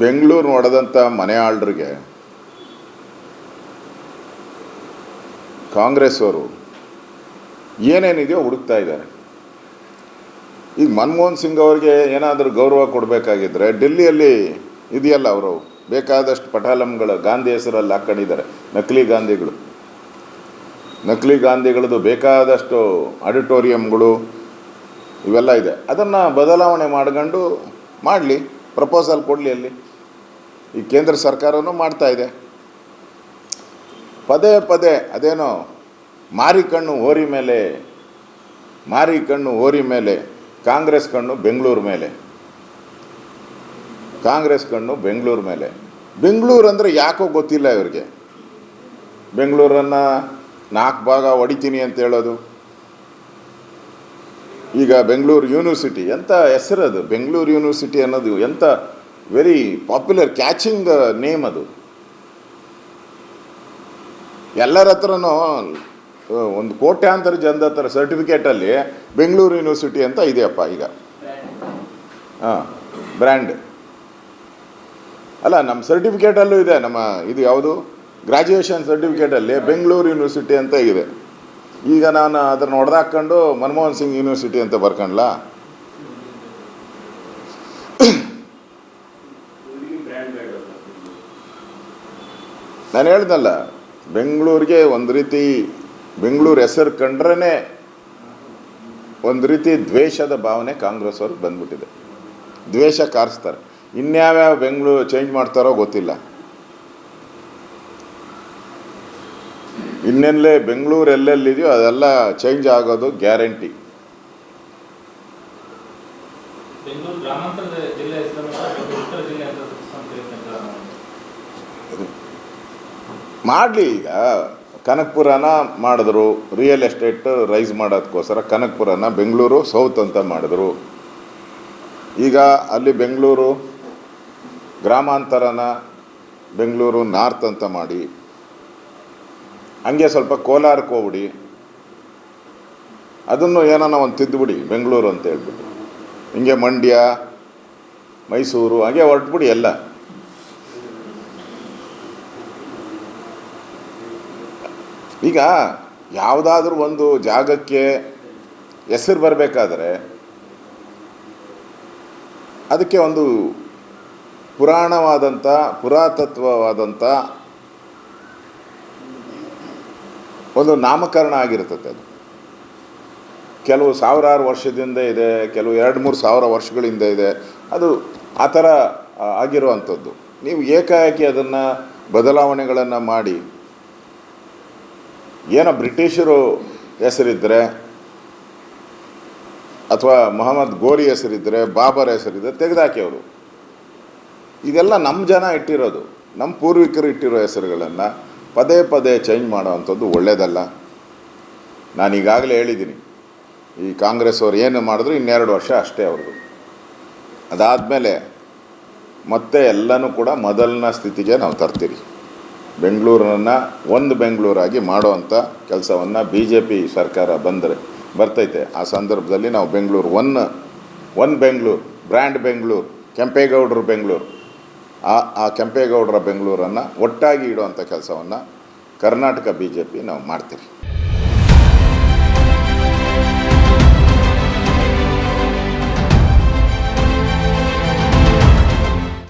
ಬೆಂಗಳೂರು ಹೊಡೆದಂಥ ಮನೆ ಆಳ್ರಿಗೆ ಕಾಂಗ್ರೆಸ್ ಅವರು ಏನೇನಿದೆಯೋ ಹುಡುಕ್ತಾ ಇದ್ದಾರೆ. ಈಗ ಮನಮೋಹನ್ ಸಿಂಗ್ ಅವರಿಗೆ ಏನಾದರೂ ಗೌರವ ಕೊಡಬೇಕಾಗಿದ್ದರೆ ಡೆಲ್ಲಿಯಲ್ಲಿ ಇದೆಯಲ್ಲ ಅವರು, ಬೇಕಾದಷ್ಟು ಪಟಾಲಂಗಳು ಗಾಂಧಿ ಹೆಸರಲ್ಲಿ ಹಾಕ್ಕೊಂಡಿದ್ದಾರೆ ನಕಲಿ ಗಾಂಧಿಗಳು. ನಕಲಿ ಗಾಂಧಿಗಳದ್ದು ಬೇಕಾದಷ್ಟು ಆಡಿಟೋರಿಯಂಗಳು ಇವೆಲ್ಲ ಇದೆ. ಅದನ್ನು ಬದಲಾವಣೆ ಮಾಡ್ಕೊಂಡು ಮಾಡಲಿ. ಪ್ರಪೋಸಲ್ ಕೊಡಲಿ ಅಲ್ಲಿ. ಈ ಕೇಂದ್ರ ಸರ್ಕಾರವೂ ಮಾಡ್ತಾ ಇದೆ. ಪದೇ ಪದೇ ಅದೇನೋ ಮಾರಿ ಕಣ್ಣು ಹೋರಿ ಮೇಲೆ, ಮಾರಿ ಕಣ್ಣು ಹೋರಿ ಮೇಲೆ, ಕಾಂಗ್ರೆಸ್ ಕಣ್ಣು ಬೆಂಗಳೂರು ಮೇಲೆ. ಕಾಂಗ್ರೆಸ್ ಕಣ್ಣು ಬೆಂಗಳೂರು ಮೇಲೆ. ಬೆಂಗಳೂರು ಅಂದರೆ ಯಾಕೋ ಗೊತ್ತಿಲ್ಲ ಇವ್ರಿಗೆ. ಬೆಂಗಳೂರನ್ನು ನಾಲ್ಕು ಭಾಗ ಹೊಡಿತೀನಿ ಅಂತ ಹೇಳೋದು. ಈಗ ಬೆಂಗಳೂರು ಯೂನಿವರ್ಸಿಟಿ ಎಂಥ ಹೆಸರದು ಬೆಂಗಳೂರು ಯೂನಿವರ್ಸಿಟಿ ಅನ್ನೋದು ಎಂಥ ವೆರಿ ಪಾಪ್ಯುಲರ್ ಕ್ಯಾಚಿಂಗ್ ನೇಮ್ ಅದು. ಎಲ್ಲರ ಹತ್ರನೂ ಒಂದು ಕೋಟ್ಯಾಂತರ ಜನದ ಹತ್ರ ಸರ್ಟಿಫಿಕೇಟಲ್ಲಿ ಬೆಂಗಳೂರು ಯೂನಿವರ್ಸಿಟಿ ಅಂತ ಇದೆಯಪ್ಪ ಈಗ. ಹಾಂ ಬ್ರ್ಯಾಂಡ್ ಅಲ್ಲ ನಮ್ಮ ಸರ್ಟಿಫಿಕೇಟಲ್ಲೂ ಇದೆ, ನಮ್ಮ ಇದು ಯಾವುದು? ಗ್ರ್ಯಾಜುಯೇಷನ್ ಸರ್ಟಿಫಿಕೇಟಲ್ಲಿ ಬೆಂಗಳೂರು ಯೂನಿವರ್ಸಿಟಿ ಅಂತ ಇದೆ. ಈಗ ನಾನು ಅದನ್ನು ಹೊಡೆದಾಕೊಂಡು ಮನಮೋಹನ್ ಸಿಂಗ್ ಯೂನಿವರ್ಸಿಟಿ ಅಂತ ಬರ್ಕಂಡ್ಲಾ? ನಾನು ಹೇಳ್ದಲ್ಲ, ಬೆಂಗಳೂರಿಗೆ ಒಂದು ರೀತಿ ಬೆಂಗಳೂರು ಹೆಸರು ಕಂಡ್ರೇ ಒಂದು ರೀತಿ ದ್ವೇಷದ ಭಾವನೆ ಕಾಂಗ್ರೆಸ್ ಅವ್ರಿಗೆ ಬಂದ್ಬಿಟ್ಟಿದೆ. ದ್ವೇಷ ಕಾರ್ಸ್ತಾರೆ. ಇನ್ಯಾವ್ಯಾವ ಬೆಂಗಳೂರು ಚೇಂಜ್ ಮಾಡ್ತಾರೋ ಗೊತ್ತಿಲ್ಲ. ಇನ್ನೆಲ್ಲೇ ಬೆಂಗಳೂರು ಎಲ್ಲೆಲ್ಲಿದೆಯೋ ಅದೆಲ್ಲ ಚೇಂಜ್ ಆಗೋದು ಗ್ಯಾರಂಟಿ ಮಾಡಲಿ ಈಗ. ಕನಕಪುರನ ಮಾಡಿದ್ರು ರಿಯಲ್ ಎಸ್ಟೇಟ್ ರೈಸ್ ಮಾಡೋದಕ್ಕೋಸ್ಕರ ಕನಕಪುರನ ಬೆಂಗಳೂರು ಸೌತ್ ಅಂತ ಮಾಡಿದ್ರು. ಈಗ ಅಲ್ಲಿ ಬೆಂಗಳೂರು ಗ್ರಾಮಾಂತರನ ಬೆಂಗಳೂರು ನಾರ್ತ್ ಅಂತ ಮಾಡಿ. ಹಂಗೆ ಸ್ವಲ್ಪ ಕೋಲಾರಕ್ಕೆ ಹೋಗ್ಬಿಡಿ. ಅದನ್ನು ಏನಾನ ಒಂದು ತಿದ್ದುಬಿಡಿ ಬೆಂಗಳೂರು ಅಂತ ಹೇಳ್ಬಿಟ್ಟು. ಹಿಂಗೆ ಮಂಡ್ಯ, ಮೈಸೂರು, ಹಾಗೆ ಹೊರಟ್ಬಿಡಿ ಎಲ್ಲ. ಈಗ ಯಾವುದಾದ್ರೂ ಒಂದು ಜಾಗಕ್ಕೆ ಹೆಸರು ಬರಬೇಕಾದ್ರೆ ಅದಕ್ಕೆ ಒಂದು ಪುರಾಣವಾದಂಥ, ಪುರಾತತ್ವವಾದಂಥ ಒಂದು ನಾಮಕರಣ ಆಗಿರ್ತದೆ ಅದು. ಕೆಲವು ಸಾವಿರಾರು ವರ್ಷದಿಂದ ಇದೆ, ಕೆಲವು ಎರಡು ಮೂರು ಸಾವಿರ ವರ್ಷಗಳಿಂದ ಇದೆ. ಅದು ಆ ಥರ ಆಗಿರುವಂಥದ್ದು. ನೀವು ಏಕಾಏಕಿ ಅದನ್ನು ಬದಲಾವಣೆಗಳನ್ನು ಮಾಡಿ, ಏನೋ ಬ್ರಿಟಿಷರು ಹೆಸರಿದ್ದರೆ ಅಥವಾ ಮೊಹಮ್ಮದ್ ಗೋರಿ ಹೆಸರಿದ್ದರೆ ಬಾಬರ್ ಹೆಸರಿದ್ದರೆ ತೆಗೆದಾಕಿ ಅವರು. ಇದೆಲ್ಲ ನಮ್ಮ ಜನ ಇಟ್ಟಿರೋದು. ನಮ್ಮ ಪೂರ್ವಿಕರು ಇಟ್ಟಿರೋ ಹೆಸರುಗಳನ್ನು. ಪದೇ ಪದೇ ಚೇಂಜ್ ಮಾಡೋವಂಥದ್ದು ಒಳ್ಳೆಯದಲ್ಲ ನಾನು ಈಗಾಗಲೇ ಹೇಳಿದ್ದೀನಿ, ಈ ಕಾಂಗ್ರೆಸ್ ಅವ್ರು ಏನು ಮಾಡಿದ್ರು ಇನ್ನೆರಡು ವರ್ಷ ಅಷ್ಟೇ ಅವ್ರದ್ದು. ಅದಾದಮೇಲೆ ಮತ್ತೆ ಎಲ್ಲನೂ ಕೂಡ ಮೊದಲನ ಸ್ಥಿತಿಗೆ ನಾವು ತರ್ತೀರಿ. ಬೆಂಗಳೂರನ್ನು ಒಂದು ಬೆಂಗಳೂರಾಗಿ ಮಾಡುವಂಥ ಕೆಲಸವನ್ನು ಬಿ ಜೆ ಪಿ ಸರ್ಕಾರ ಬಂದರೆ ಬರ್ತೈತೆ. ಆ ಸಂದರ್ಭದಲ್ಲಿ ನಾವು Bengaluru one one Bengaluru, brand Bengaluru, ಕೆಂಪೇಗೌಡರು ಬೆಂಗಳೂರು. ಆ ಆ ಕೆಂಪೇಗೌಡರ ಬೆಂಗಳೂರನ್ನು ಒಟ್ಟಾಗಿ ಇಡುವಂಥ ಕೆಲಸವನ್ನು ಕರ್ನಾಟಕ ಬಿ ಜೆ ಪಿ ನಾವು ಮಾಡ್ತೀರಿ.